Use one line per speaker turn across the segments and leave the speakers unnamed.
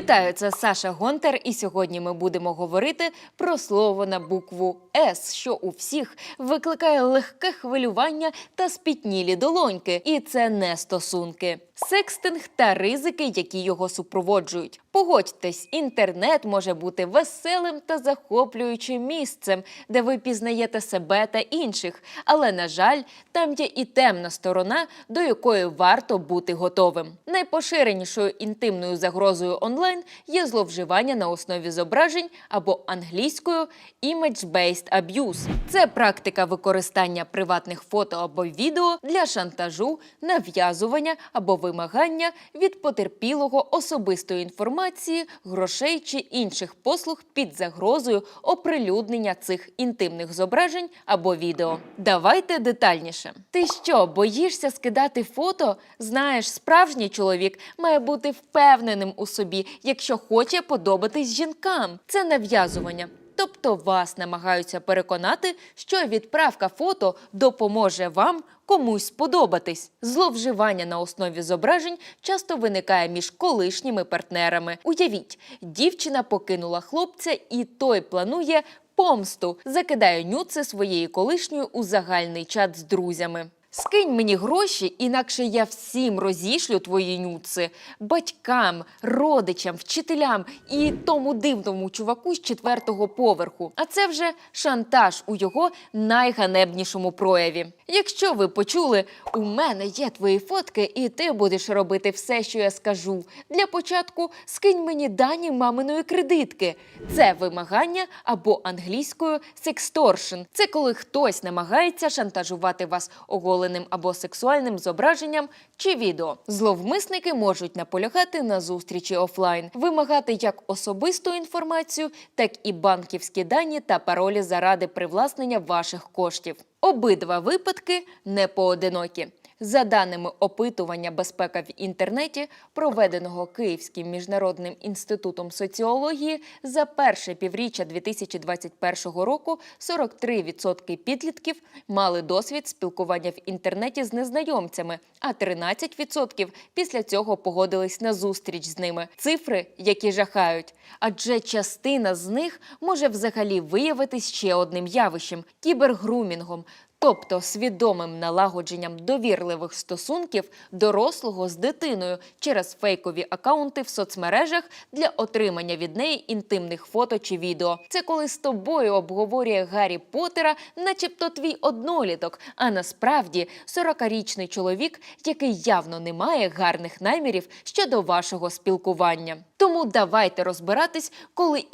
Вітаю, це Саша Гонтар, і сьогодні ми будемо говорити про слово на букву С, що у всіх викликає легке хвилювання та спітнілі долоньки. І це не стосунки. Секстинг та ризики, які його супроводжують. Погодьтесь, інтернет може бути веселим та захоплюючим місцем, де ви пізнаєте себе та інших. Але, на жаль, там є і темна сторона, до якої варто бути готовим. Найпоширенішою інтимною загрозою онлайн є зловживання на основі зображень або англійською image-based abuse. Це практика використання приватних фото або відео для шантажу, нав'язування або вимагання від потерпілого особистої інформації, грошей чи інших послуг під загрозою оприлюднення цих інтимних зображень або відео. Давайте детальніше. Ти що, боїшся скидати фото? Знаєш, справжній чоловік має бути впевненим у собі, якщо хоче подобатись жінкам. Це нав'язування. Тобто вас намагаються переконати, що відправка фото допоможе вам комусь сподобатись. Зловживання на основі зображень часто виникає між колишніми партнерами. Уявіть, дівчина покинула хлопця, і той планує помсту, закидає нюци своєї колишньої у загальний чат з друзями. Скинь мені гроші, інакше я всім розішлю твої нюци батькам, родичам, вчителям і тому дивному чуваку з четвертого поверху. А це вже шантаж у його найганебнішому прояві. Якщо ви почули, у мене є твої фотки, і ти будеш робити все, що я скажу. Для початку скинь мені дані маминої кредитки. Це вимагання або англійською сексторшн. Це коли хтось намагається шантажувати вас оголеним або сексуальним зображенням чи відео. Зловмисники можуть наполягати на зустрічі офлайн, вимагати як особисту інформацію, так і банківські дані та паролі заради привласнення ваших коштів. Обидва випадки не поодинокі. За даними опитування безпека в інтернеті, проведеного Київським міжнародним інститутом соціології, за перше півріччя 2021 року 43% підлітків мали досвід спілкування в інтернеті з незнайомцями, а 13% після цього погодились на зустріч з ними. Цифри, які жахають, адже частина з них може взагалі виявитись ще одним явищем кібергрумінгом. Тобто свідомим налагодженням довірливих стосунків дорослого з дитиною через фейкові акаунти в соцмережах для отримання від неї інтимних фото чи відео. Це коли з тобою обговорює Гаррі Поттера, начебто твій одноліток, а насправді 40-річний чоловік, який явно не має гарних намірів щодо вашого спілкування. Тому давайте розбиратись, коли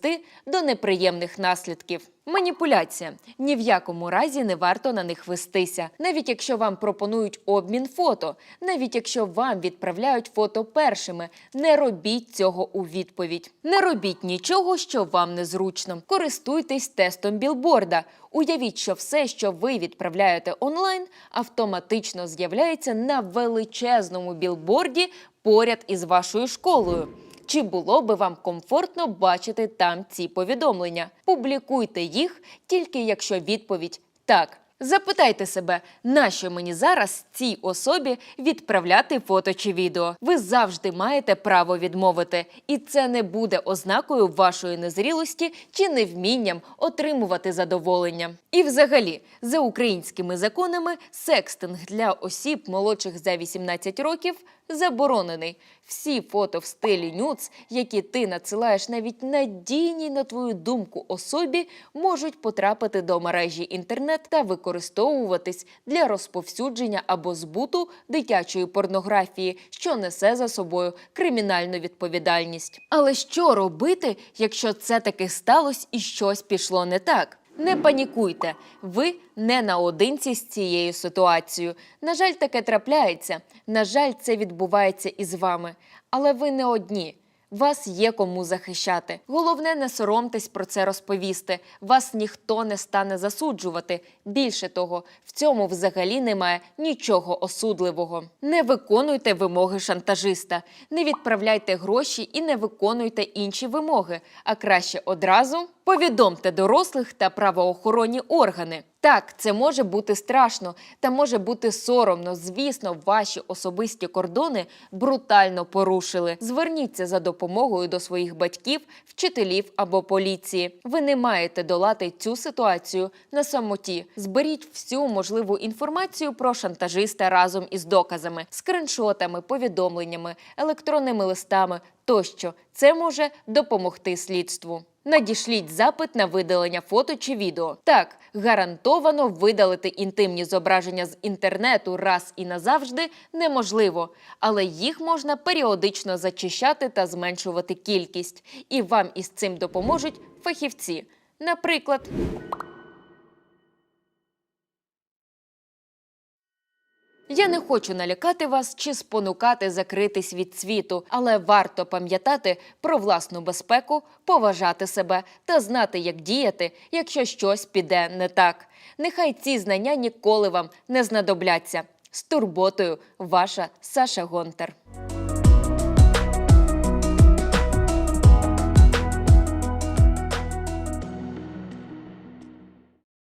призвести до неприємних наслідків. Маніпуляція ні в якому разі не варто на них вестися, навіть якщо вам пропонують обмін фото, навіть якщо вам відправляють фото першими. Не робіть цього у відповідь. Не робіть нічого, що вам незручно. Користуйтесь тестом білборда. Уявіть, що все, що ви відправляєте онлайн, автоматично з'являється на величезному білборді поряд із вашою школою. Чи було би вам комфортно бачити там ці повідомлення? Публікуйте їх тільки якщо відповідь так. Запитайте себе, нащо мені зараз цій особі відправляти фото чи відео. Ви завжди маєте право відмовити, і це не буде ознакою вашої незрілості чи невмінням отримувати задоволення. І, взагалі, за українськими законами, секстинг для осіб молодших за 18 років заборонений. Всі фото в стилі нюц, які ти надсилаєш навіть надійній, на твою думку, особі, можуть потрапити до мережі інтернет та використовуватись для розповсюдження або збуту дитячої порнографії, що несе за собою кримінальну відповідальність. Але що робити, якщо це таки сталося і щось пішло не так? Не панікуйте, ви не наодинці з цією ситуацією. На жаль, таке трапляється. На жаль, це відбувається із вами. Але ви не одні. Вас є кому захищати. Головне, не соромтесь про це розповісти. Вас ніхто не стане засуджувати. Більше того, в цьому взагалі немає нічого осудливого. Не виконуйте вимоги шантажиста, не відправляйте гроші і не виконуйте інші вимоги. А краще одразу повідомте дорослих та правоохоронні органи. Так, це може бути страшно та може бути соромно. Звісно, ваші особисті кордони брутально порушили. Зверніться за допомогою до своїх батьків, вчителів або поліції. Ви не маєте долати цю ситуацію на самоті. Зберіть всю можливу інформацію про шантажиста разом із доказами, скриншотами, повідомленнями, електронними листами тощо. Це може допомогти слідству. Надішліть запит на видалення фото чи відео. Так, гарантовано видалити інтимні зображення з інтернету раз і назавжди неможливо, але їх можна періодично зачищати та зменшувати кількість. І вам із цим допоможуть фахівці. Наприклад, Я не хочу налякати вас чи спонукати закритись від світу, але варто пам'ятати про власну безпеку, поважати себе та знати, як діяти, якщо щось піде не так. Нехай ці знання ніколи вам не знадобляться. З турботою, ваша Саша Гонтар.